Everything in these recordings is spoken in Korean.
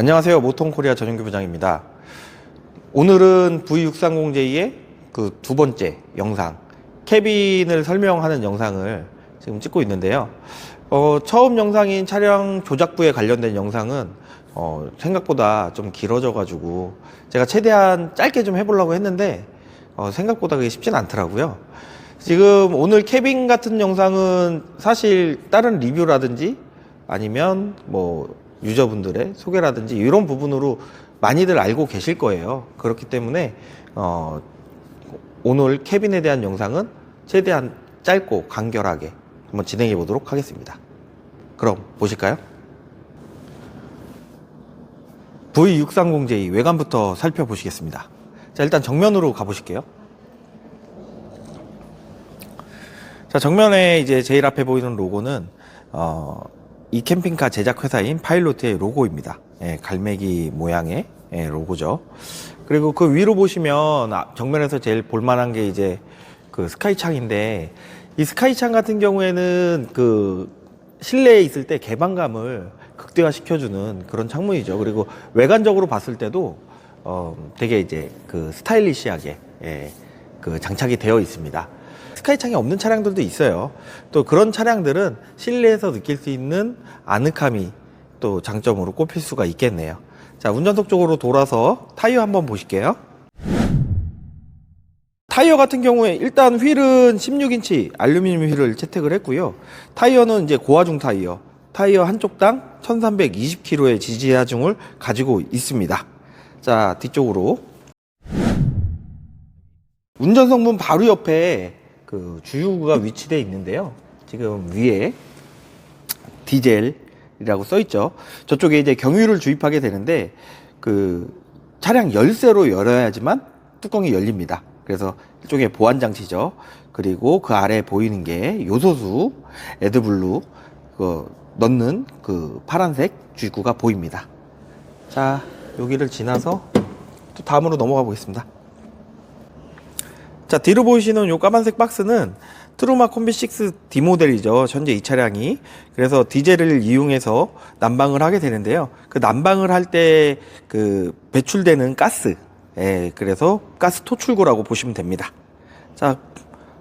안녕하세요. 모통코리아 전용규 부장입니다. 오늘은 V630J의 그 두 번째 영상, 캐빈을 설명하는 영상을 지금 찍고 있는데요. 어, 처음 영상인 차량 조작부에 관련된 영상은 어, 생각보다 좀 길어져가지고 제가 최대한 짧게 좀 해보려고 했는데 어, 생각보다 그게 쉽진 않더라고요. 지금 오늘 캐빈 같은 영상은 사실 다른 리뷰라든지 아니면 뭐 유저분들의 소개라든지 이런 부분으로 많이들 알고 계실 거예요. 그렇기 때문에 어, 오늘 캐빈에 대한 영상은 최대한 짧고 간결하게 한번 진행해 보도록 하겠습니다. 그럼 보실까요? V630J 외관부터 살펴보시겠습니다. 자, 일단 정면으로 가보실게요. 자, 정면에 이제 제일 앞에 보이는 로고는, 어, 이 캠핑카 제작 회사인 파일로트의 로고입니다. 예, 갈매기 모양의 예, 로고죠. 그리고 그 위로 보시면 아, 정면에서 제일 볼만한 게 이제 그 스카이창인데 이 스카이창 같은 경우에는 그 실내에 있을 때 개방감을 극대화 시켜주는 그런 창문이죠. 그리고 외관적으로 봤을 때도 어, 되게 이제 그 스타일리시하게 예, 그 장착이 되어 있습니다. 스카이창이 없는 차량들도 있어요. 또 그런 차량들은 실내에서 느낄 수 있는 아늑함이 또 장점으로 꼽힐 수가 있겠네요. 자, 운전석 쪽으로 돌아서 타이어 한번 보실게요. 타이어 같은 경우에 일단 휠은 16인치 알루미늄 휠을 채택을 했고요. 타이어는 이제 고하중 타이어. 타이어 한쪽당 1320kg의 지지 하중을 가지고 있습니다. 자, 뒤쪽으로. 운전석 문 바로 옆에 그 주유구가 위치되어 있는데요. 지금 위에 디젤이라고 써 있죠. 저쪽에 이제 경유를 주입하게 되는데 그 차량 열쇠로 열어야지만 뚜껑이 열립니다. 그래서 이쪽에 보안 장치죠. 그리고 그 아래 보이는 게 요소수 에드블루 그 넣는 그 파란색 주입구가 보입니다. 자, 여기를 지나서 또 다음으로 넘어가 보겠습니다. 자, 뒤로 보이시는 요 까만색 박스는 트루마 콤비 6 D 모델이죠. 현재 이 차량이. 그래서 디젤을 이용해서 난방을 하게 되는데요. 그 난방을 할 때 그 배출되는 가스. 예, 그래서 가스 토출구라고 보시면 됩니다. 자,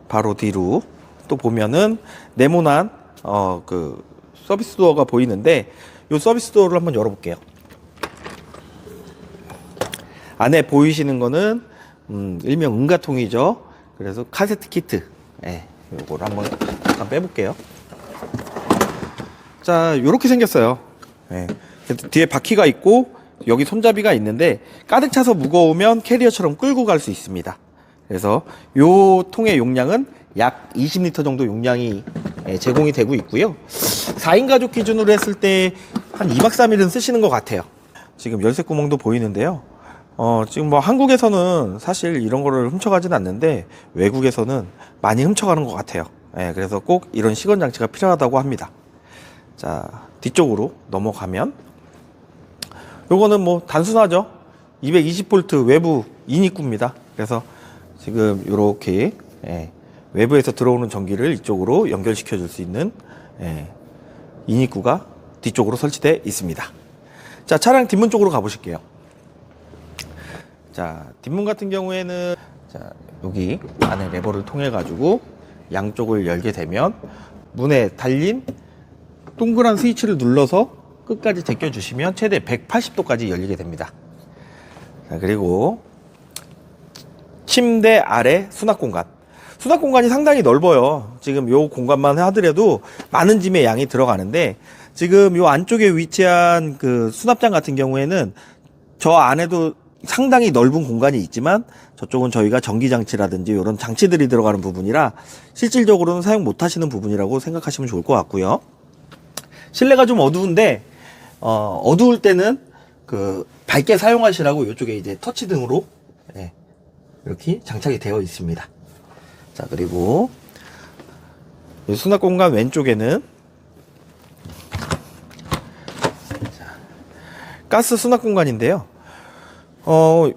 바로 뒤로 또 보면은 네모난 어 그 서비스 도어가 보이는데 요 서비스 도어를 한번 열어볼게요. 안에 보이시는 거는 음, 일명 응가통이죠. 그래서 카세트 키트. 예, 요거를 한번 잠깐 빼볼게요. 자, 요렇게 생겼어요. 예. 뒤에 바퀴가 있고, 여기 손잡이가 있는데, 가득 차서 무거우면 캐리어처럼 끌고 갈 수 있습니다. 그래서 요 통의 용량은 약 20리터 정도 용량이 예, 제공이 되고 있고요. 4인 가족 기준으로 했을 때 한 2박 3일은 쓰시는 것 같아요. 지금 열쇠 구멍도 보이는데요. 어, 지금 뭐 한국에서는 사실 이런 거를 훔쳐가진 않는데 외국에서는 많이 훔쳐가는 것 같아요. 예, 그래서 꼭 이런 시건 장치가 필요하다고 합니다. 자, 뒤쪽으로 넘어가면 요거는 뭐 단순하죠. 220V 외부 인입구입니다. 그래서 지금 요렇게 예, 외부에서 들어오는 전기를 이쪽으로 연결시켜 줄 수 있는 예, 인입구가 뒤쪽으로 설치되어 있습니다. 자, 차량 뒷문 쪽으로 가보실게요. 자, 뒷문 같은 경우에는 자, 여기 안에 레버를 통해 가지고 양쪽을 열게 되면 문에 달린 동그란 스위치를 눌러서 끝까지 제껴 주시면 최대 180도까지 열리게 됩니다. 자, 그리고 침대 아래 수납 공간. 수납 공간이 상당히 넓어요. 지금 요 공간만 하더라도 많은 짐의 양이 들어가는데 지금 요 안쪽에 위치한 그 수납장 같은 경우에는 저 안에도 상당히 넓은 공간이 있지만 저쪽은 저희가 전기장치라든지 이런 장치들이 들어가는 부분이라 실질적으로는 사용 못 하시는 부분이라고 생각하시면 좋을 것 같고요. 실내가 좀 어두운데 어, 어두울 때는 그 밝게 사용하시라고 이쪽에 이제 터치 등으로 예, 이렇게 장착이 되어 있습니다. 자 그리고 이 수납 공간 왼쪽에는 자, 가스 수납 공간인데요. 어,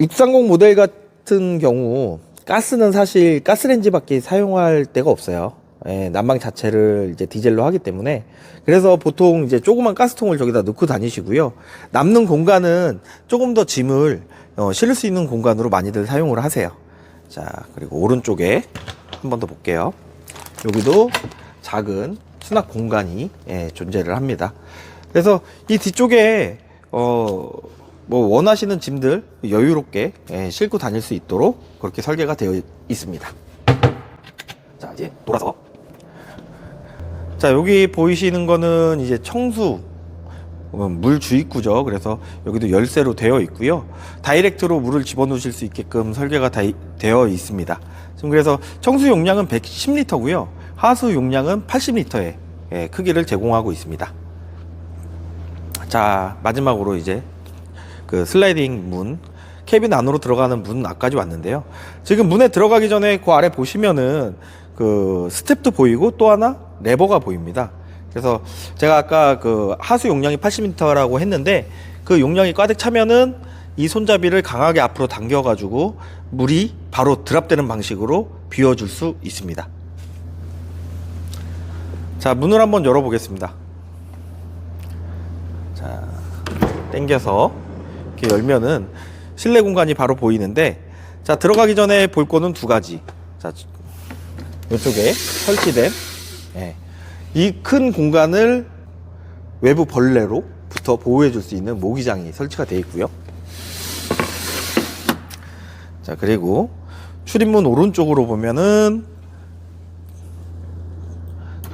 630 모델 같은 경우 가스는 사실 가스렌지밖에 사용할 데가 없어요. 예, 난방 자체를 이제 디젤로 하기 때문에 그래서 보통 이제 조그만 가스통을 저기다 넣고 다니시고요. 남는 공간은 조금 더 짐을 어, 실을 수 있는 공간으로 많이들 사용을 하세요. 자, 그리고 오른쪽에 한 번 더 볼게요. 여기도 작은 수납 공간이 예, 존재를 합니다. 그래서 이 뒤쪽에 어, 뭐 원하시는 짐들 여유롭게 예, 싣고 다닐 수 있도록 그렇게 설계가 되어 있습니다. 자, 이제 돌아서. 자, 여기 보이시는 거는 이제 청수 어, 물 주입구죠. 그래서 여기도 열쇠로 되어 있고요. 다이렉트로 물을 집어넣으실 수 있게끔 설계가 다, 되어 있습니다. 지금 그래서 청수 용량은 110리터고요. 하수 용량은 80리터의 예, 크기를 제공하고 있습니다. 자, 마지막으로 이제 그 슬라이딩 문 캐빈 안으로 들어가는 문 앞까지 왔는데요. 지금 문에 들어가기 전에 그 아래 보시면은 그 스텝도 보이고 또 하나 레버가 보입니다. 그래서 제가 아까 그 하수 용량이 80m라고 했는데 그 용량이 가득 차면은 이 손잡이를 강하게 앞으로 당겨가지고 물이 바로 드랍되는 방식으로 비워줄 수 있습니다. 자, 문을 한번 열어보겠습니다. 자, 당겨서 이렇게 열면은 실내 공간이 바로 보이는데 자 들어가기 전에 볼 거는 두 가지. 자 이쪽에 설치된 예, 이큰 공간을 외부 벌레로부터 보호해 줄 수 있는 모기장이 설치가 되어 있고요. 자 그리고 출입문 오른쪽으로 보면은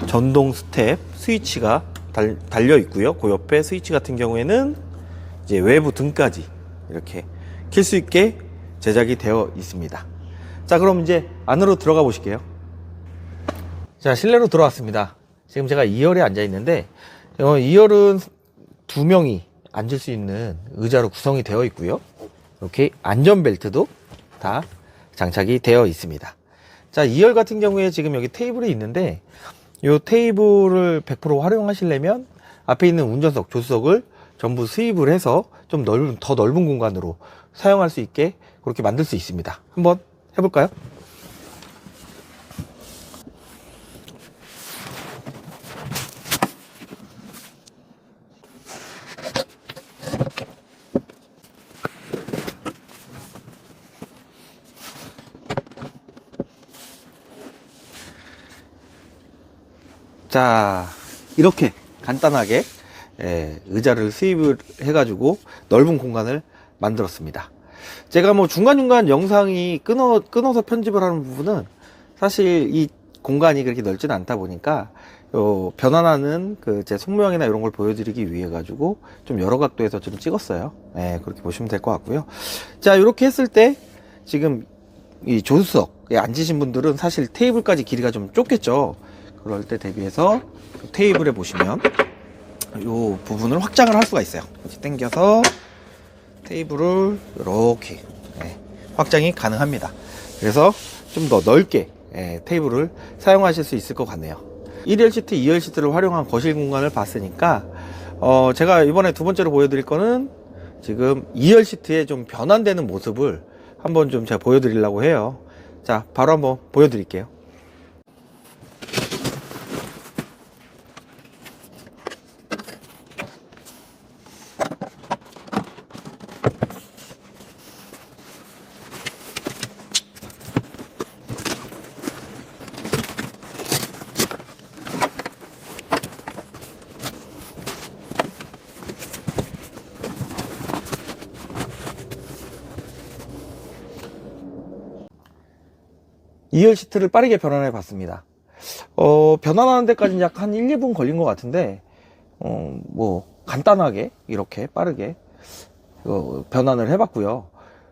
전동 스텝 스위치가 달, 달려 있고요. 그 옆에 스위치 같은 경우에는 이제 외부 등까지 이렇게 킬 수 있게 제작이 되어 있습니다. 자, 그럼 이제 안으로 들어가 보실게요. 자, 실내로 들어왔습니다. 지금 제가 2열에 앉아 있는데, 어, 2열은 두 명이 앉을 수 있는 의자로 구성이 되어 있고요. 이렇게 안전벨트도 다 장착이 되어 있습니다. 자, 2열 같은 경우에 지금 여기 테이블이 있는데, 이 테이블을 100% 활용하시려면 앞에 있는 운전석, 조수석을 전부 수입을 해서 좀 넓은, 더 넓은 공간으로 사용할 수 있게 그렇게 만들 수 있습니다. 한번 해볼까요? 자, 이렇게 간단하게 예, 의자를 수입을 해가지고 넓은 공간을 만들었습니다. 제가 뭐 중간중간 영상이 끊어, 끊어서 편집을 하는 부분은 사실 이 공간이 그렇게 넓지는 않다 보니까 요 변환하는 그 제 속모양이나 이런 걸 보여드리기 위해 가지고 좀 여러 각도에서 좀 찍었어요. 예, 그렇게 보시면 될 것 같고요. 자, 이렇게 했을 때 지금 이 조수석에 앉으신 분들은 사실 테이블까지 길이가 좀 좁겠죠. 그럴 때 대비해서 테이블에 보시면 요 부분을 확장을 할 수가 있어요. 이렇게 당겨서 테이블을 이렇게 예, 확장이 가능합니다. 그래서 좀 더 넓게 예, 테이블을 사용하실 수 있을 것 같네요. 1열 시트, 2열 시트를 활용한 거실 공간을 봤으니까 어, 제가 이번에 두 번째로 보여드릴 거는 지금 2열 시트의 좀 변환되는 모습을 한번 좀 제가 보여드리려고 해요. 자, 바로 한번 보여드릴게요. 이열 시트를 빠르게 변환해 봤습니다. 어, 변환하는 데까지는 약 한 1, 2분 걸린 것 같은데, 어, 뭐, 간단하게, 이렇게 빠르게, 어, 변환을 해봤고요.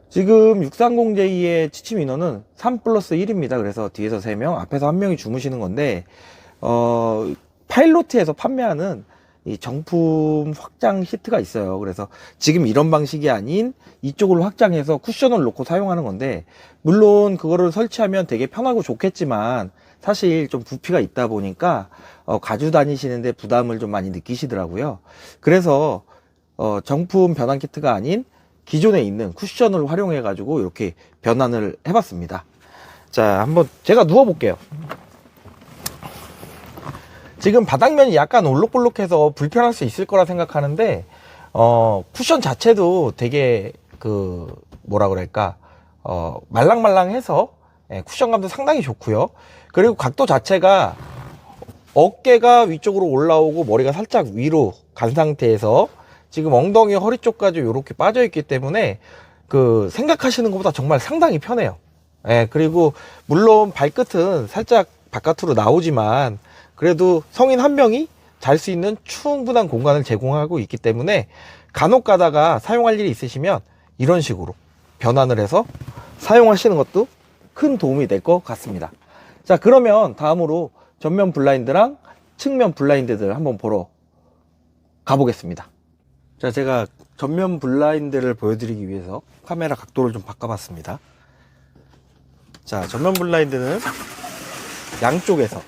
지금 630J의 취침 인원은 3 플러스 1입니다. 그래서 뒤에서 3명, 앞에서 1명이 주무시는 건데, 어, 파일로트에서 판매하는 이 정품 확장 시트가 있어요. 그래서 지금 이런 방식이 아닌 이쪽으로 확장해서 쿠션을 놓고 사용하는 건데, 물론 그거를 설치하면 되게 편하고 좋겠지만, 사실 좀 부피가 있다 보니까, 어, 가지고 다니시는데 부담을 좀 많이 느끼시더라고요. 그래서, 어, 정품 변환 키트가 아닌 기존에 있는 쿠션을 활용해 가지고 이렇게 변환을 해봤습니다. 자, 한번 제가 누워볼게요. 지금 바닥면이 약간 올록볼록해서 불편할 수 있을 거라 생각하는데 어 쿠션 자체도 되게 그 뭐라 그럴까 어 말랑말랑해서 예, 쿠션감도 상당히 좋고요. 그리고 각도 자체가 어깨가 위쪽으로 올라오고 머리가 살짝 위로 간 상태에서 지금 엉덩이 허리 쪽까지 이렇게 빠져 있기 때문에 그 생각하시는 것보다 정말 상당히 편해요. 예, 그리고 물론 발끝은 살짝 바깥으로 나오지만 그래도 성인 한 명이 잘 수 있는 충분한 공간을 제공하고 있기 때문에 간혹 가다가 사용할 일이 있으시면 이런 식으로 변환을 해서 사용하시는 것도 큰 도움이 될 것 같습니다. 자, 그러면 다음으로 전면 블라인드랑 측면 블라인드들 한번 보러 가보겠습니다. 자, 제가 전면 블라인드를 보여드리기 위해서 카메라 각도를 좀 바꿔봤습니다. 자, 전면 블라인드는 양쪽에서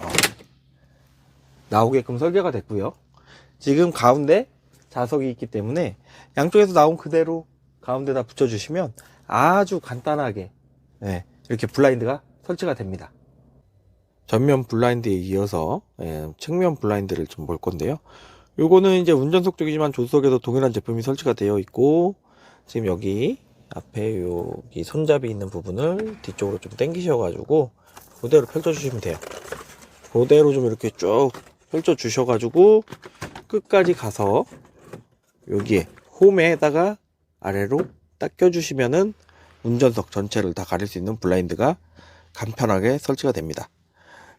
어, 나오게끔 설계가 됐고요. 지금 가운데 자석이 있기 때문에 양쪽에서 나온 그대로 가운데다 붙여주시면 아주 간단하게 예, 이렇게 블라인드가 설치가 됩니다. 전면 블라인드에 이어서 예, 측면 블라인드를 좀 볼 건데요. 요거는 이제 운전석 쪽이지만 조수석에도 동일한 제품이 설치가 되어 있고 지금 여기 앞에 여기 손잡이 있는 부분을 뒤쪽으로 좀 당기셔 가지고 그대로 펼쳐 주시면 돼요. 그대로 좀 이렇게 쭉 펼쳐 주셔 가지고 끝까지 가서 여기에 홈에다가 아래로 딱 껴주시면은 운전석 전체를 다 가릴 수 있는 블라인드가 간편하게 설치가 됩니다.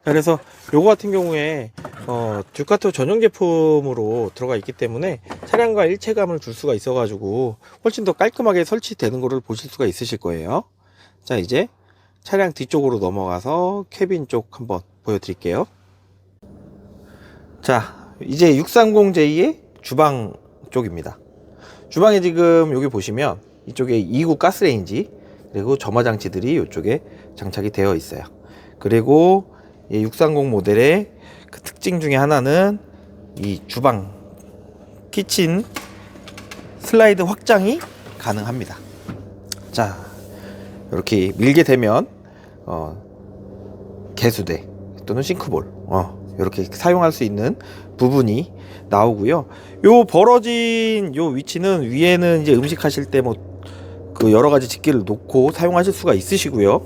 그래서 요거 같은 경우에 어, 듀카토 전용 제품으로 들어가 있기 때문에 차량과 일체감을 줄 수가 있어 가지고 훨씬 더 깔끔하게 설치되는 거를 보실 수가 있으실 거예요. 자, 이제 차량 뒤쪽으로 넘어가서 캐빈 쪽 한번 보여드릴게요. 자, 이제 630J의 주방 쪽입니다. 주방에 지금 여기 보시면 이쪽에 2구 가스레인지 그리고 점화 장치들이 이쪽에 장착이 되어 있어요. 그리고 이630 모델의 그 특징 중에 하나는 이 주방 키친 슬라이드 확장이 가능합니다. 자, 이렇게 밀게 되면 어, 개수대 또는 싱크볼 어, 이렇게 사용할 수 있는 부분이 나오고요. 요 벌어진 요 위치는 위에는 이제 음식 하실 때 뭐 그 여러 가지 집기를 놓고 사용하실 수가 있으시고요.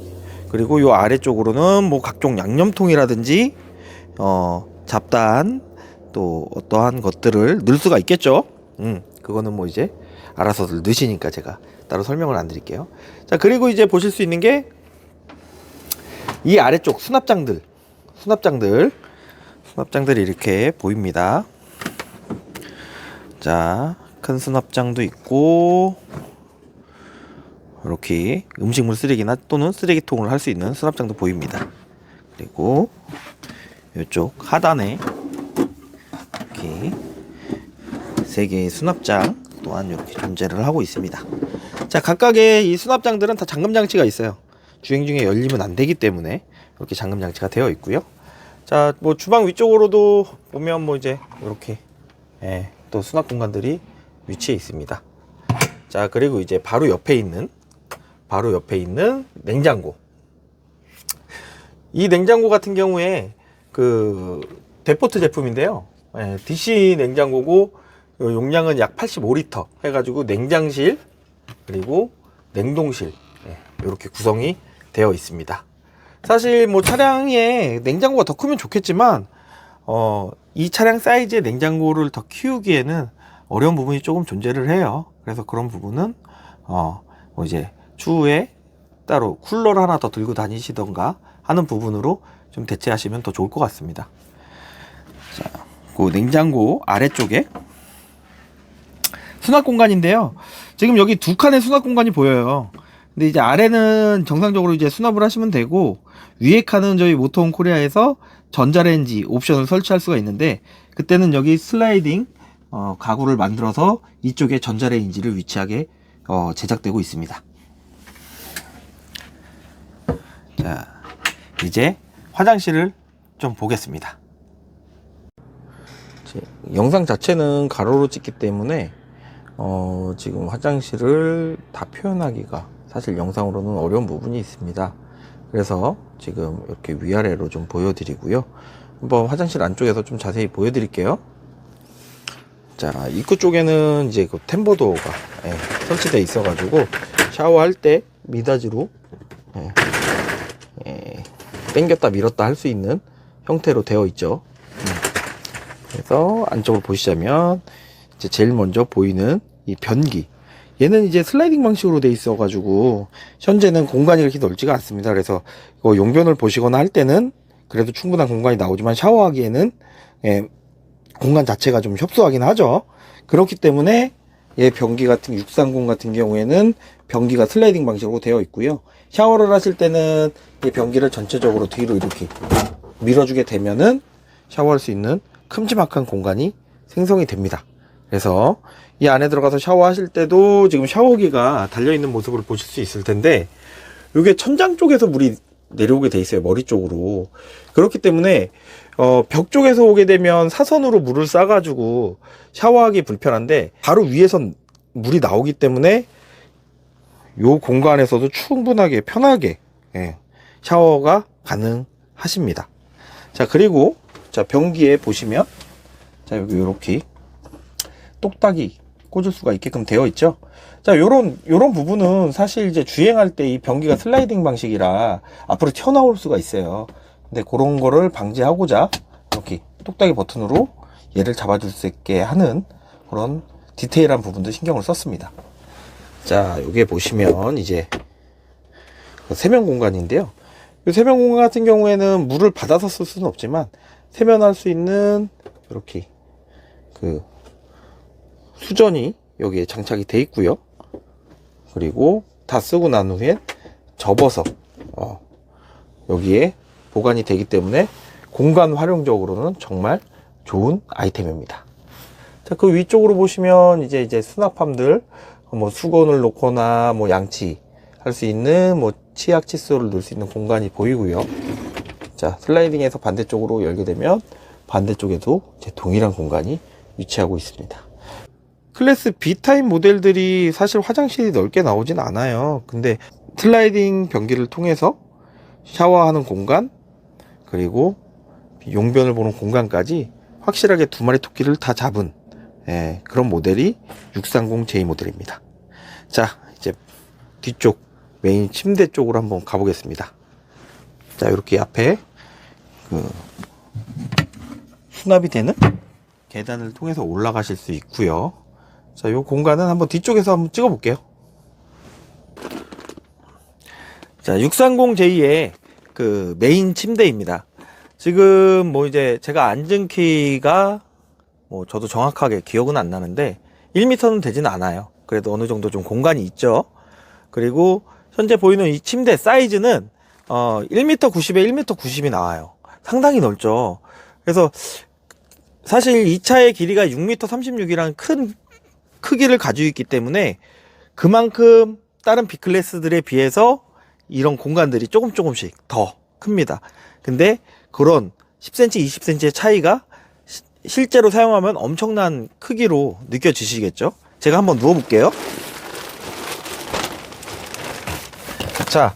그리고 요 아래쪽으로는 뭐 각종 양념통이라든지 어 잡다한 또 어떠한 것들을 넣을 수가 있겠죠. 음, 그거는 뭐 이제 알아서들 넣으시니까 제가 따로 설명을 안 드릴게요. 자, 그리고 이제 보실 수 있는 게 이 아래쪽 수납장들, 수납장들, 수납장들이 이렇게 보입니다. 자, 큰 수납장도 있고, 이렇게 음식물 쓰레기나 또는 쓰레기통을 할 수 있는 수납장도 보입니다. 그리고 이쪽 하단에 이렇게 세 개의 수납장 또한 이렇게 존재를 하고 있습니다. 자, 각각의 이 수납장들은 다 잠금 장치가 있어요. 주행 중에 열리면 안 되기 때문에 이렇게 잠금 장치가 되어 있고요. 자, 뭐 주방 위쪽으로도 보면 뭐 이제 이렇게 예, 또 수납 공간들이 위치해 있습니다. 자, 그리고 이제 바로 옆에 있는 바로 옆에 있는 냉장고. 이 냉장고 같은 경우에 그 데포트 제품인데요. 예, DC 냉장고고 요 용량은 약 85리터 해가지고 냉장실 그리고 냉동실 이렇게 구성이 되어 있습니다. 사실 뭐 차량에 냉장고가 더 크면 좋겠지만 어, 이 차량 사이즈의 냉장고를 더 키우기에는 어려운 부분이 조금 존재를 해요. 그래서 그런 부분은 어, 뭐 이제 추후에 따로 쿨러를 하나 더 들고 다니시던가 하는 부분으로 좀 대체하시면 더 좋을 것 같습니다. 자, 그 냉장고 아래쪽에 수납 공간인데요. 지금 여기 두 칸의 수납 공간이 보여요. 근데 이제 아래는 정상적으로 이제 수납을 하시면 되고 위에 칸은 저희 모토홈 코리아에서 전자레인지 옵션을 설치할 수가 있는데 그때는 여기 슬라이딩 어, 가구를 만들어서 이쪽에 전자레인지를 위치하게 어, 제작되고 있습니다. 자, 이제 화장실을 좀 보겠습니다. 제- 영상 자체는 가로로 찍기 때문에 어, 지금 화장실을 다 표현하기가 사실 영상으로는 어려운 부분이 있습니다. 그래서 지금 이렇게 위아래로 좀 보여드리고요. 한번 화장실 안쪽에서 좀 자세히 보여드릴게요. 자, 입구 쪽에는 이제 그 템버도어가 예, 설치되어 있어가지고 샤워할 때 미닫이로 예, 예, 당겼다 밀었다 할 수 있는 형태로 되어 있죠. 음. 그래서 안쪽으로 보시자면 이제 제일 먼저 보이는 이 변기. 얘는 이제 슬라이딩 방식으로 돼 있어 가지고 현재는 공간이 그렇게 넓지가 않습니다. 그래서 이거 용변을 보시거나 할 때는 그래도 충분한 공간이 나오지만 샤워하기에는 예, 공간 자체가 좀 협소하긴 하죠. 그렇기 때문에 얘 변기 같은 630 같은 경우에는 변기가 슬라이딩 방식으로 되어 있고요. 샤워를 하실 때는 이 변기를 전체적으로 뒤로 이렇게 밀어주게 되면은 샤워할 수 있는 큼지막한 공간이 생성이 됩니다. 그래서 이 안에 들어가서 샤워하실 때도 지금 샤워기가 달려있는 모습을 보실 수 있을 텐데 이게 천장 쪽에서 물이 내려오게 돼 있어요. 머리 쪽으로. 그렇기 때문에 어, 벽 쪽에서 오게 되면 사선으로 물을 싸가지고 샤워하기 불편한데 바로 위에선 물이 나오기 때문에 요 공간에서도 충분하게 편하게 예, 샤워가 가능하십니다. 자 그리고 자 변기에 보시면 자 여기 요렇게 똑딱이 꽂을 수가 있게끔 되어 있죠. 자, 요런, 요런 부분은 사실 이제 주행할 때 이 변기가 슬라이딩 방식이라 앞으로 튀어나올 수가 있어요. 근데 그런 거를 방지하고자 이렇게 똑딱이 버튼으로 얘를 잡아줄 수 있게 하는 그런 디테일한 부분도 신경을 썼습니다. 자, 여기에 보시면 이제 그 세면 공간인데요. 이 세면 공간 같은 경우에는 물을 받아서 쓸 수는 없지만 세면할 수 있는 이렇게 그 수전이 여기에 장착이 돼 있고요. 그리고 다 쓰고 난 후에 접어서 어, 여기에 보관이 되기 때문에 공간 활용적으로는 정말 좋은 아이템입니다. 자, 그 위쪽으로 보시면 이제 이제 수납함들 뭐 수건을 놓거나 뭐 양치 할 수 있는 뭐 치약 칫솔을 넣을 수 있는 공간이 보이고요. 자, 슬라이딩에서 반대쪽으로 열게 되면 반대쪽에도 동일한 공간이 위치하고 있습니다. 클래스 B 타입 모델들이 사실 화장실이 넓게 나오진 않아요. 근데 슬라이딩 변기를 통해서 샤워하는 공간 그리고 용변을 보는 공간까지 확실하게 두 마리 토끼를 다 잡은 예, 그런 모델이 630J 모델입니다. 자, 이제 뒤쪽 메인 침대 쪽으로 한번 가보겠습니다. 자, 이렇게 앞에 그 수납이 되는 계단을 통해서 올라가실 수 있고요. 자, 이 공간은 한번 뒤쪽에서 한번 찍어 볼게요. 자, 630J의 그 메인 침대입니다. 지금 뭐 이제 제가 앉은 키가 뭐 저도 정확하게 기억은 안 나는데 1m는 되진 않아요. 그래도 어느 정도 좀 공간이 있죠. 그리고 현재 보이는 이 침대 사이즈는 어 1m 90에 1m 90이 나와요. 상당히 넓죠. 그래서 사실 이 차의 길이가 6m 36이라는 큰 크기를 가지고 있기 때문에 그만큼 다른 B클래스들에 비해서 이런 공간들이 조금 조금씩 더 큽니다. 근데 그런 10cm, 20cm의 차이가 시- 실제로 사용하면 엄청난 크기로 느껴지시겠죠? 제가 한번 누워볼게요. 자,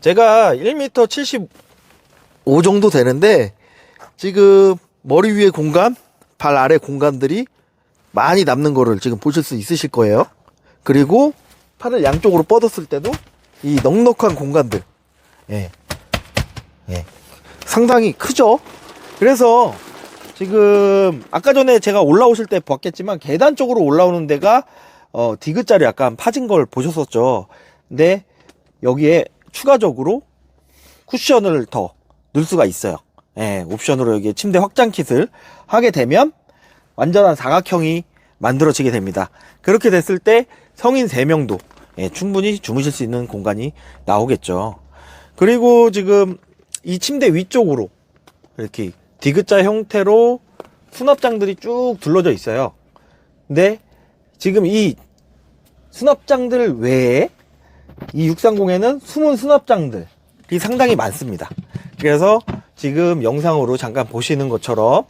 제가 1m 75 정도 되는데 지금 머리 위에 공간, 발 아래 공간들이 많이 남는 거를 지금 보실 수 있으실 거예요. 그리고 팔을 양쪽으로 뻗었을 때도 이 넉넉한 공간들, 예, 예, 상당히 크죠. 그래서 지금 아까 전에 제가 올라오실 때 봤겠지만 계단 쪽으로 올라오는 데가 어, 디귿자로 약간 파진 걸 보셨었죠. 근데 여기에 추가적으로 쿠션을 더 넣을 수가 있어요. 예, 옵션으로 여기 침대 확장 킷을 하게 되면 완전한 사각형이 만들어지게 됩니다. 그렇게 됐을 때 성인 3명도 예, 충분히 주무실 수 있는 공간이 나오겠죠. 그리고 지금 이 침대 위쪽으로 이렇게 디귿자 형태로 수납장들이 쭉 둘러져 있어요. 근데 지금 이 수납장들 외에 이 630에는 숨은 수납장들이 상당히 많습니다. 그래서 지금 영상으로 잠깐 보시는 것처럼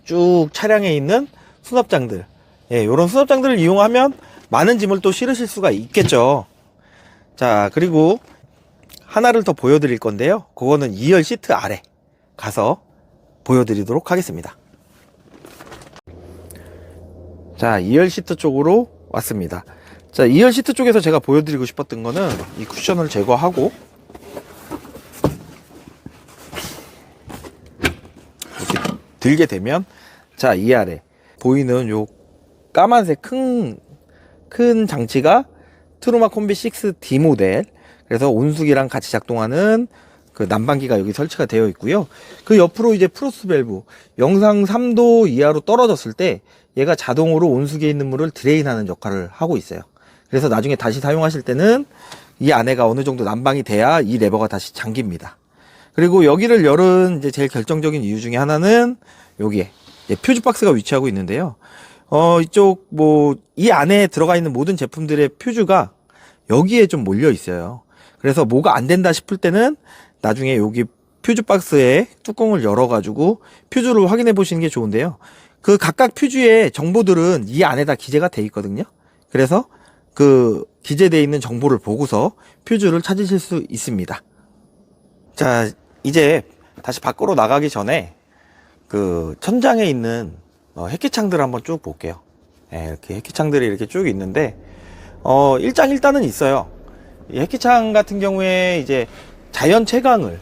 쭉 차량에 있는 수납장들, 예, 이런 수납장들을 이용하면 많은 짐을 또 실으실 수가 있겠죠. 자, 그리고 하나를 더 보여드릴 건데요. 그거는 2열 시트 아래 가서 보여드리도록 하겠습니다. 자, 2열 시트 쪽으로 왔습니다. 자, 2열 시트 쪽에서 제가 보여드리고 싶었던 거는 이 쿠션을 제거하고 이렇게 들게 되면 자, 이 아래 보이는 요 까만색 큰, 큰 장치가 트루마 콤비 6D 모델. 그래서 온수기랑 같이 작동하는 그 난방기가 여기 설치가 되어 있고요. 그 옆으로 이제 프로스 밸브 영상 3도 이하로 떨어졌을 때 얘가 자동으로 온수기에 있는 물을 드레인하는 역할을 하고 있어요. 그래서 나중에 다시 사용하실 때는 이 안에가 어느 정도 난방이 돼야 이 레버가 다시 잠깁니다. 그리고 여기를 열은 이제 제일 결정적인 이유 중에 하나는 여기에 퓨즈 박스가 위치하고 있는데요. 어, 이쪽 뭐 이 안에 들어가 있는 모든 제품들의 퓨즈가 여기에 좀 몰려 있어요. 그래서 뭐가 안 된다 싶을 때는 나중에 여기 퓨즈 박스에 뚜껑을 열어 가지고 퓨즈를 확인해 보시는 게 좋은데요. 그 각각 퓨즈의 정보들은 이 안에다 기재가 돼 있거든요. 그래서 그 기재되어 있는 정보를 보고서 퓨즈를 찾으실 수 있습니다. 자, 이제 다시 밖으로 나가기 전에 그 천장에 있는 어, 햇기창들을 한번 쭉 볼게요. 예, 이렇게 햇기창들이 이렇게 쭉 있는데 어, 일장 일단은 있어요. 이 햇기창 같은 경우에 이제 자연 채광을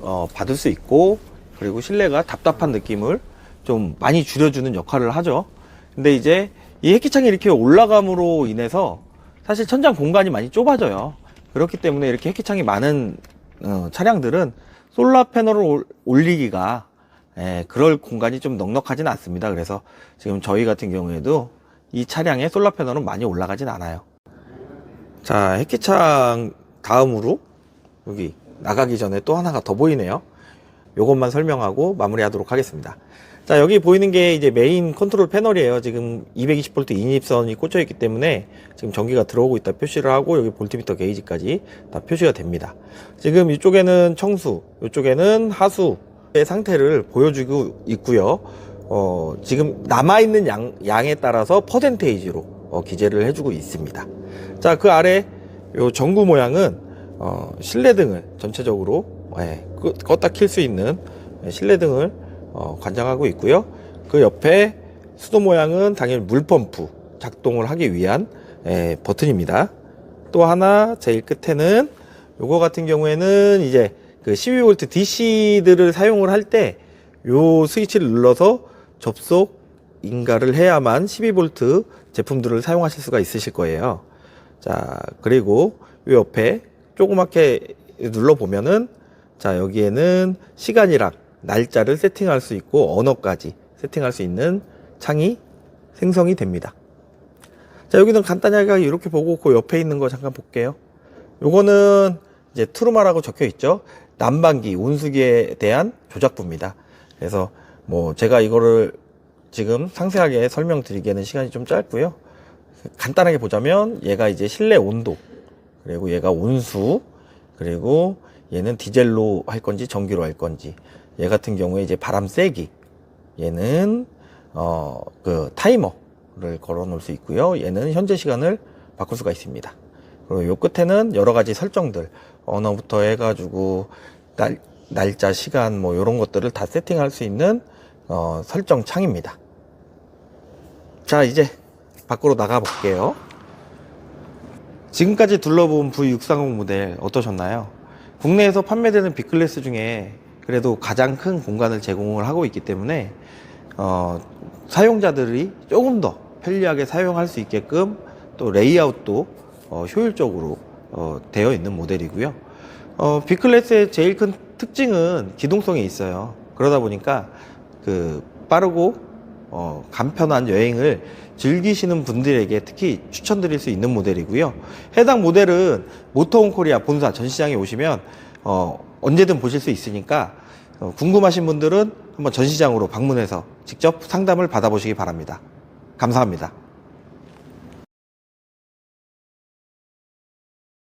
어, 받을 수 있고 그리고 실내가 답답한 느낌을 좀 많이 줄여주는 역할을 하죠. 근데 이제 이 햇기창이 이렇게 올라감으로 인해서 사실 천장 공간이 많이 좁아져요. 그렇기 때문에 이렇게 햇기창이 많은 어, 차량들은 솔라 패널을 올- 올리기가 예, 그럴 공간이 좀 넉넉하진 않습니다. 그래서 지금 저희 같은 경우에도 이 차량에 솔라 패널은 많이 올라가진 않아요. 자, 햇기창 다음으로 여기 나가기 전에 또 하나가 더 보이네요. 요것만 설명하고 마무리하도록 하겠습니다. 자, 여기 보이는 게 이제 메인 컨트롤 패널이에요. 지금 220V 인입선이 꽂혀 있기 때문에 지금 전기가 들어오고 있다 표시를 하고 여기 볼트미터 게이지까지 다 표시가 됩니다. 지금 이쪽에는 청수, 이쪽에는 하수의 상태를 보여주고 있고요. 어, 지금 남아있는 양, 양에 따라서 퍼센테이지로 어, 기재를 해주고 있습니다. 자, 그 아래 요 전구 모양은 어, 실내등을 전체적으로 예, 끄- 껐다 킬 수 있는 실내등을 어, 관장하고 있고요. 그 옆에 수도 모양은 당연히 물펌프 작동을 하기 위한 예, 버튼입니다. 또 하나 제일 끝에는 요거 같은 경우에는 이제 그 12V DC들을 사용을 할 때 요 스위치를 눌러서 접속 인가를 해야만 12V 제품들을 사용하실 수가 있으실 거예요. 자, 그리고 요 옆에 조그맣게 눌러 보면은 자, 여기에는 시간이랑 날짜를 세팅할 수 있고 언어까지 세팅할 수 있는 창이 생성이 됩니다. 자, 여기는 간단하게 이렇게 보고 그 옆에 있는 거 잠깐 볼게요. 요거는 이제 트루마라고 적혀 있죠. 난방기, 온수기에 대한 조작부입니다. 그래서 뭐 제가 이거를 지금 상세하게 설명드리기에는 시간이 좀 짧고요. 간단하게 보자면 얘가 이제 실내 온도, 그리고 얘가 온수, 그리고 얘는 디젤로 할 건지 전기로 할 건지, 얘 같은 경우에 이제 바람 세기, 얘는 어 그 타이머를 걸어 놓을 수 있고요. 얘는 현재 시간을 바꿀 수가 있습니다. 그리고 요 끝에는 여러 가지 설정들, 언어부터 해가지고 날, 날짜, 시간 뭐 이런 것들을 다 세팅할 수 있는 어, 설정 창입니다. 자 이제 밖으로 나가 볼게요. 지금까지 둘러본 V630 모델 어떠셨나요? 국내에서 판매되는 B클래스 중에 그래도 가장 큰 공간을 제공을 하고 있기 때문에 어, 사용자들이 조금 더 편리하게 사용할 수 있게끔 또 레이아웃도 어, 효율적으로 어, 되어 있는 모델이고요. 어, B클래스의 제일 큰 특징은 기동성이 있어요. 그러다 보니까 그 빠르고 어, 간편한 여행을 즐기시는 분들에게 특히 추천드릴 수 있는 모델이고요. 해당 모델은 모터홈 코리아 본사 전시장에 오시면 어, 언제든 보실 수 있으니까 어, 궁금하신 분들은 한번 전시장으로 방문해서 직접 상담을 받아보시기 바랍니다. 감사합니다.